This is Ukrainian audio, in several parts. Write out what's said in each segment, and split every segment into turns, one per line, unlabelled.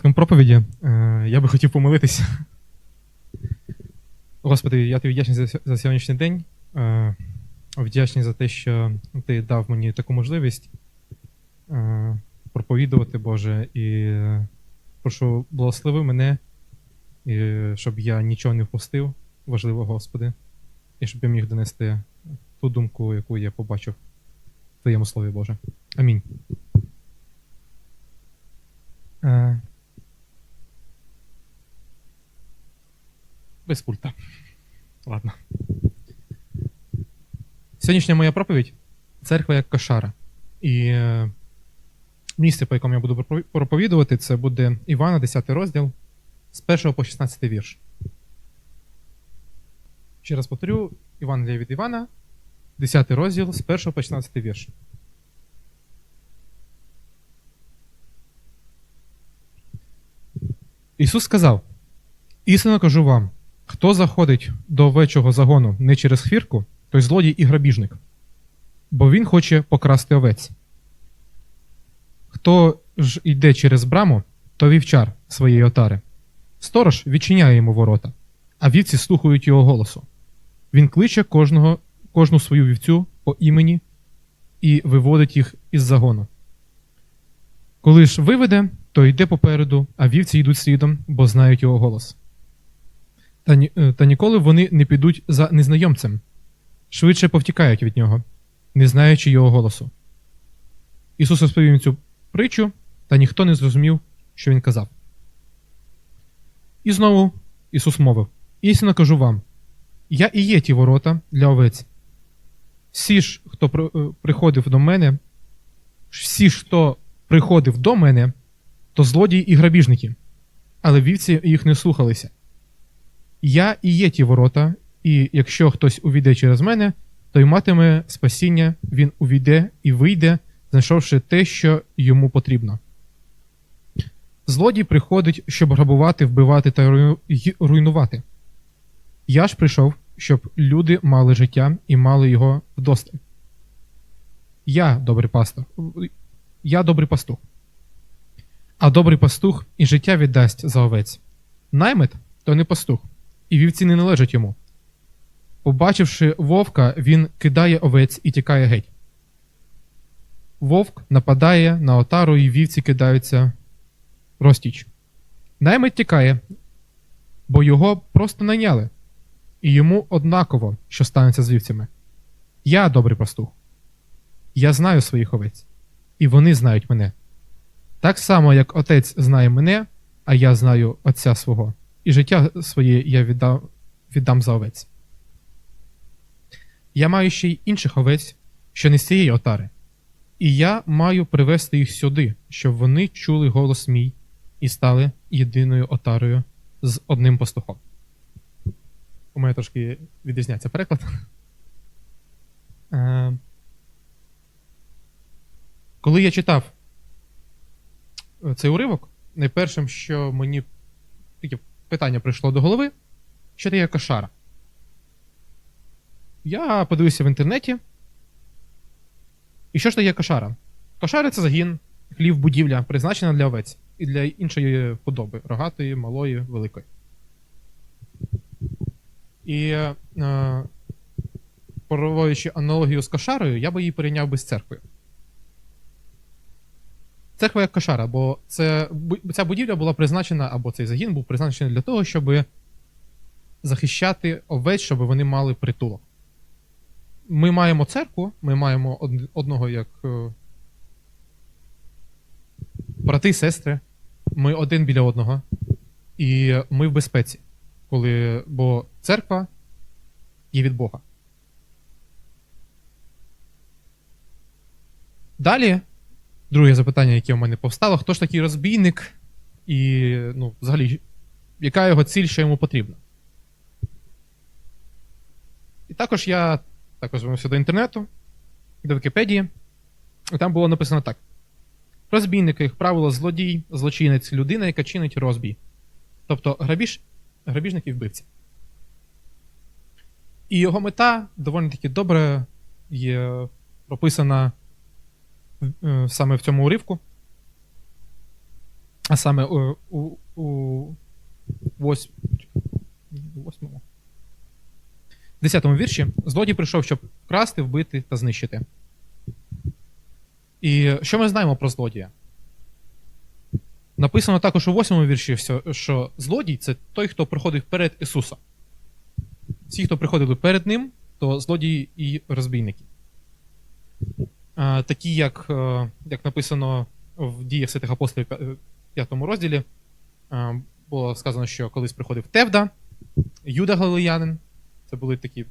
Початком проповіді е, я би хотів помолитися. Господи, я тобі вдячний за, за сьогоднішній день. Е, вдячний за те, що ти дав мені таку можливість е, проповідувати, Боже, і прошу благослови мене, і, щоб я нічого не впустив, важливо, Господи, і щоб я міг донести ту думку, яку я побачив в Твоєму Слові Боже. Амінь. Без пульта. Ладно. Сьогоднішня моя проповідь церква як кошара. І е, місце, по якому я буду проповідувати, це буде Івана, 10 розділ, з 1 по 16 вірш. Ще раз повторю: Івангелія від Івана, 10 розділ, з 1 по 16 вірш. Ісус сказав: Істинно кажу вам, хто заходить до овечого загону не через хвірку, той злодій і грабіжник, бо він хоче покрасти овець. Хто ж йде через браму, то вівчар своєї отари. Сторож відчиняє йому ворота, а вівці слухають його голосу. Він кличе кожного, кожну свою вівцю по імені і виводить їх із загону. Коли ж виведе, то йде попереду, а вівці йдуть слідом, бо знають його голос. Та, е, та ніколи вони не підуть за незнайомцем, швидше повтікають від нього, не знаючи його голосу. Ісус розповів цю притчу, та ніхто не зрозумів, що він казав. І знову Ісус мовив: Істинно кажу вам: я і є ті ворота для овець. Всі ж, хто е, приходив до мене, всі ж, хто приходив до мене, то злодії і грабіжники, але вівці їх не слухалися. Я і є ті ворота, і якщо хтось увійде через мене, той матиме спасіння, він увійде і вийде, знайшовши те, що йому потрібно. Злодій приходить, щоб грабувати, вбивати та руйнувати. Я ж прийшов, щоб люди мали життя і мали його вдосталь. Я добрий пастор. Я добрий пастух. А добрий пастух і життя віддасть за овець. Наймит то не пастух, і вівці не належать йому. Побачивши вовка, він кидає овець і тікає геть. Вовк нападає на отару, і вівці кидаються розтіч. Наймит тікає, бо його просто найняли, і йому однаково, що станеться з вівцями. Я добрий пастух. Я знаю своїх овець, і вони знають мене. Так само, як отець знає мене, а я знаю отця свого, і життя своє я віддам, віддам за овець. Я маю ще й інших овець, що не з цієї отари, і я маю привести їх сюди, щоб вони чули голос мій і стали єдиною отарою з одним пастухом. У мене трошки відрізняється переклад. Е, Коли я читав е, цей уривок, найпершим, що мені таке питання прийшло до голови, що таке кошара. Я подивився в інтернеті. І що ж таке кошара? Кошара це загін, хлів, будівля, призначена для овець і для іншої подоби рогатої, малої, великої. І е, проводячи аналогію з кошарою, я би її порівняв би з церквою. Церква як кошара, бо це, ця будівля була призначена, або цей загін був призначений для того, щоб захищати овець, щоб вони мали притулок. Ми маємо церкву, ми маємо од- одного як е, брати сестри, ми один біля одного, і ми в безпеці, коли, бо церква є від Бога. Далі, друге запитання, яке в мене повстало: хто ж такий розбійник, і ну, взагалі, яка його ціль, що йому потрібно? І також я також звернувся до інтернету, до Вікіпедії, і там було написано так: розбійники, як правило, злодій, злочинець, людина, яка чинить розбій. Тобто грабіж, грабіжник і вбивця. І його мета доволі таки добре є прописана саме в цьому уривку. А саме у, у, у у восьмому. Десятому вірші злодій прийшов, щоб вкрасти, вбити та знищити. І що ми знаємо про злодія? Написано також у восьмому вірші, що злодій це той, хто приходив перед Ісуса. Всі, хто приходили перед Ним, то злодії і розбійники. Такі, як, е, як написано в діях святих апостолів п'я- е, п'ятому розділі, було сказано, що колись приходив Тевда, Юда Галилеянин. Це були такі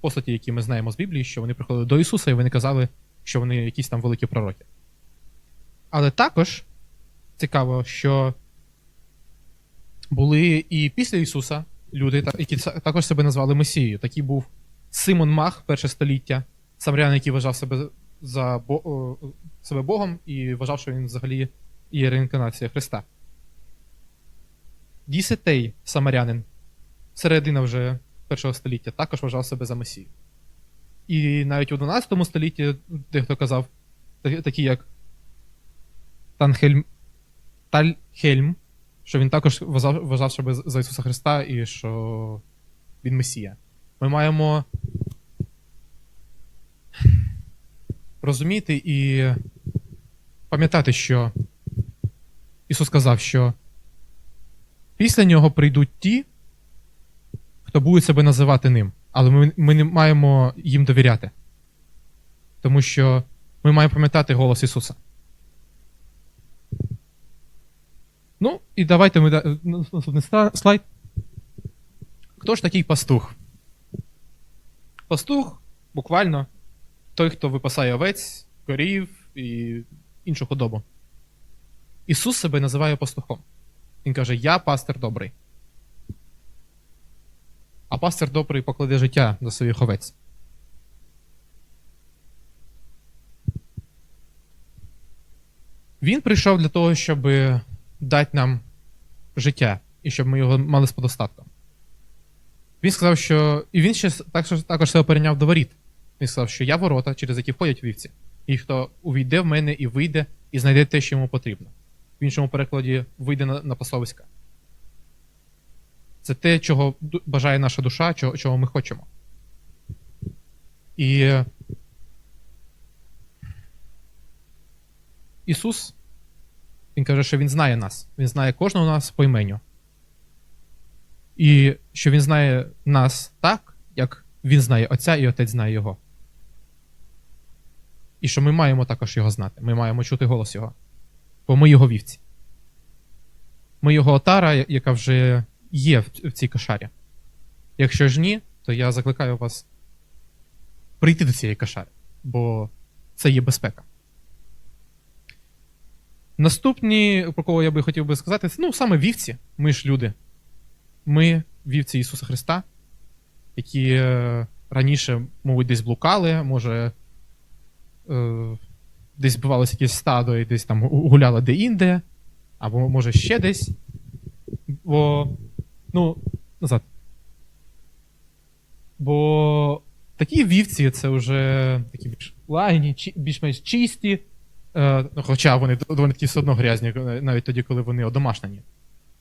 постаті, які ми знаємо з Біблії, що вони приходили до Ісуса і вони казали, що вони якісь там великі пророки. Але також цікаво, що були і після Ісуса люди, які також себе назвали Месією. Такий був Симон Мах, перше століття, самарянин, який вважав себе за Бо- себе Богом і вважав, що він взагалі є реінкарнація Христа. Дісетей, самарянин, середина вже першого століття, також вважав себе за Месію. І навіть у 12 столітті дехто казав, та- такі як Танхельм, Тальхельм, що він також вважав, вважав себе за Ісуса Христа і що він Месія. Ми маємо розуміти і пам'ятати, що Ісус сказав, що після нього прийдуть ті, хто будуть себе називати ним. Але ми, ми не маємо їм довіряти. Тому що ми маємо пам'ятати голос Ісуса. Ну, і давайте ми наступний слайд. Хто ж такий пастух? Пастух буквально той, хто випасає овець, корів і іншу худобу. Ісус себе називає пастухом. Він каже: Я пастир добрий. А пастир добрий покладе життя за своїх овець. Він прийшов для того, щоб дати нам життя і щоб ми його мали з подостатком. Він сказав, що. І він ще також, себе перейняв до воріт. Він сказав, що я ворота, через які входять вівці. І хто увійде в мене і вийде, і знайде те, що йому потрібно. В іншому перекладі вийде на, на пасовиська. Це те, чого бажає наша душа, чого, чого ми хочемо. І Ісус, Він каже, що Він знає нас. Він знає кожного нас по іменю. І що Він знає нас так, як Він знає Отця і Отець знає Його. І що ми маємо також його знати. Ми маємо чути голос Його. Бо ми його вівці. Ми його отара, яка вже є в, цій кошарі. Якщо ж ні, то я закликаю вас прийти до цієї кошари, бо це є безпека. Наступні, про кого я би хотів би сказати, ну, саме вівці. Ми ж люди. Ми вівці Ісуса Христа, які е, раніше, мабуть, десь блукали, може, десь збивалося якесь стадо і десь там гу- гуляли де-інде, або може ще десь. Бо. Ну, назад. Бо такі вівці це вже такі більш лагідні, більш-менш чисті. Е, ну, хоча вони, вони такі все одно грязні, е, навіть тоді, коли вони одомашнені.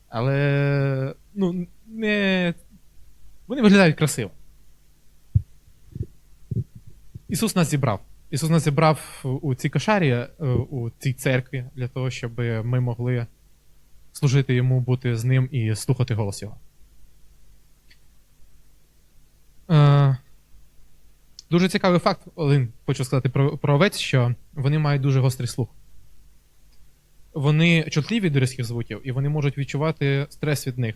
Але. Ну, не. Вони виглядають красиво. Ісус нас зібрав. Ісус нас зібрав у- цій кошарі, е, у цій церкві, для того, щоб ми могли служити йому, бути з ним і слухати голос його. Е, дуже цікавий факт, один хочу сказати про, про овець, що вони мають дуже гострий слух. Вони чутливі до різких звуків, і вони можуть відчувати стрес від них.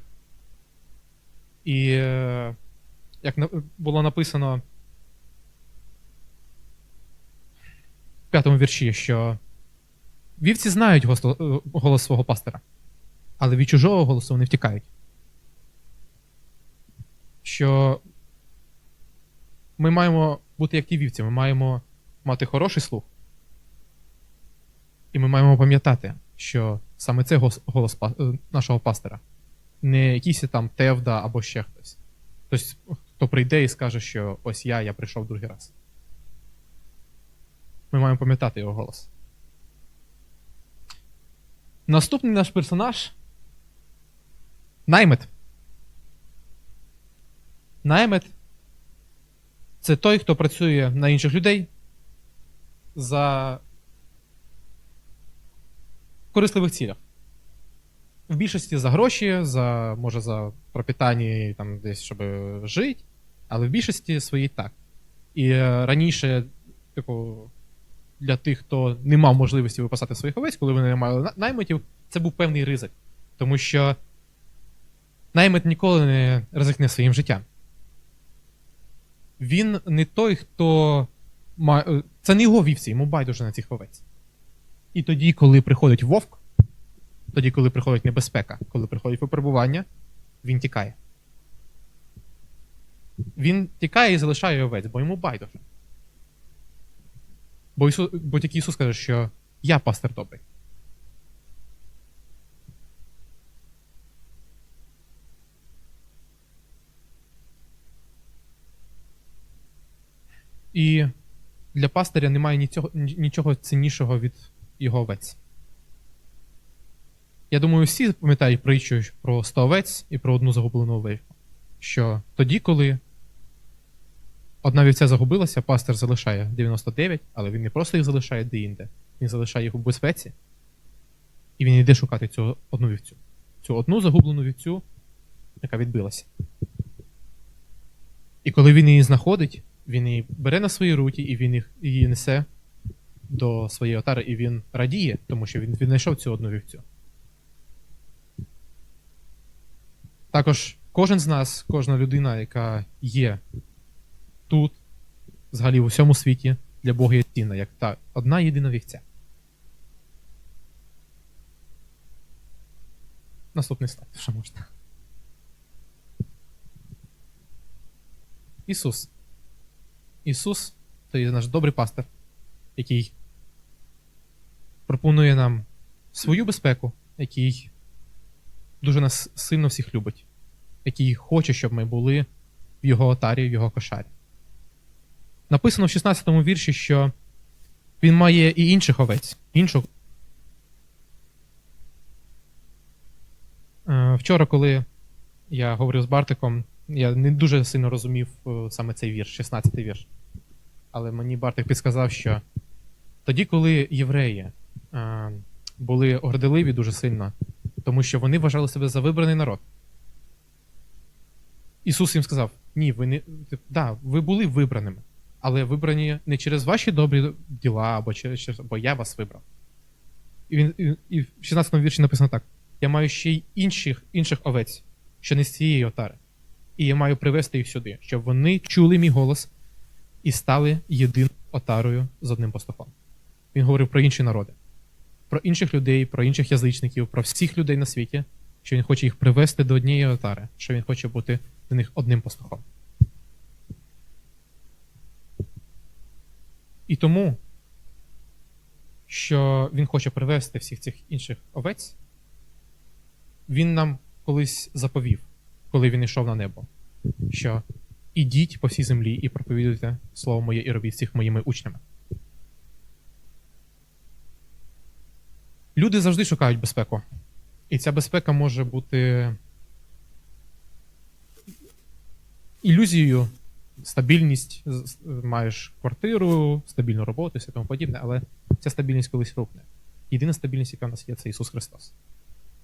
І е, як було написано п'ятому вірші, що вівці знають е, голос свого пастора, але від чужого голосу вони втікають. Що ми маємо бути як ті вівці, ми маємо мати хороший слух. І ми маємо пам'ятати, що саме це голос е, нашого пастора, не якийсь там Тевда або ще хтось. Хтось, хто прийде і скаже, що ось я, я прийшов другий раз. Ми маємо пам'ятати його голос. Наступний наш персонаж. Наймет. Наймет це той, хто працює на інших людей за корисливих цілях. В більшості за гроші, за, може, за пропитання там десь, щоб жити, але в більшості своїй так. І е, раніше, типу, для тих, хто не мав можливості випасати своїх овець, коли вони не мали наймитів, це був певний ризик. Тому що наймит ніколи не ризикне своїм життям. Він не той, хто. ма- е, Це не його вівці, йому байдуже на цих овець. І тоді, коли приходить вовк, тоді, коли приходить небезпека, коли приходить випробування, він тікає. Він тікає і залишає овець, бо йому байдуже. Бо, Ісу... бо тільки Ісус каже, що я пастир добрий. І для пастиря немає нічого, нічого ціннішого від його овець. Я думаю, всі пам'ятають притчу про 100 овець і про одну загублену овечку. Що тоді, коли одна вівця загубилася, пастир залишає 99, але він не просто їх залишає де-інде, він залишає їх у безпеці, і він йде шукати цю одну вівцю. Цю одну загублену вівцю, яка відбилася. І коли він її знаходить, він її бере на свої руки, і він їх, її несе до своєї отари, і він радіє, тому що він віднайшов цю одну вівцю. Також кожен з нас, кожна людина, яка є тут, взагалі в усьому світі, для Бога є цінна, як та одна єдина вівця. Наступний слайд, що можна. Ісус. Ісус це наш добрий пастир, який пропонує нам свою безпеку, який дуже нас сильно всіх любить, який хоче, щоб ми були в його отарі, в його кошарі. Написано в 16 му вірші, що він має і інших овець. Іншу. Е, Вчора, коли я говорив з Бартиком, я не дуже сильно розумів е, саме цей вірш, 16 й вірш. Але мені Бартик підсказав, що тоді, коли євреї е, були горделиві дуже сильно, тому що вони вважали себе за вибраний народ. Ісус їм сказав: ні, ви не да, ви були вибраними, але вибрані не через ваші добрі діла, або через, бо я вас вибрав. І, він, і, і в 16 му вірші написано так: я маю ще й інших, інших овець, що не з цієї отари. І я маю привести їх сюди, щоб вони чули мій голос і стали єдиною отарою з одним пастухом. Він говорив про інші народи, про інших людей, про інших язичників, про всіх людей на світі, що він хоче їх привести до однієї отари, що він хоче бути для них одним пастухом. І тому, що він хоче привести всіх цих інших овець, він нам колись заповів, коли він йшов на небо, що ідіть по всій землі і проповідуйте слово моє і робіть всіх моїми учнями. Люди завжди шукають безпеку. І ця безпека може бути ілюзією, стабільність, маєш квартиру, стабільну роботу і тому подібне, але ця стабільність колись рухне. Єдина стабільність, яка в нас є, це Ісус Христос.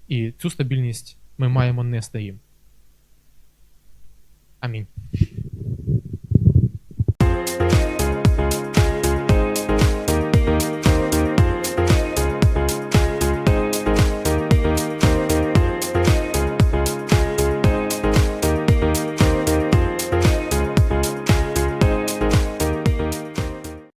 І цю стабільність ми маємо нести їм. Амінь.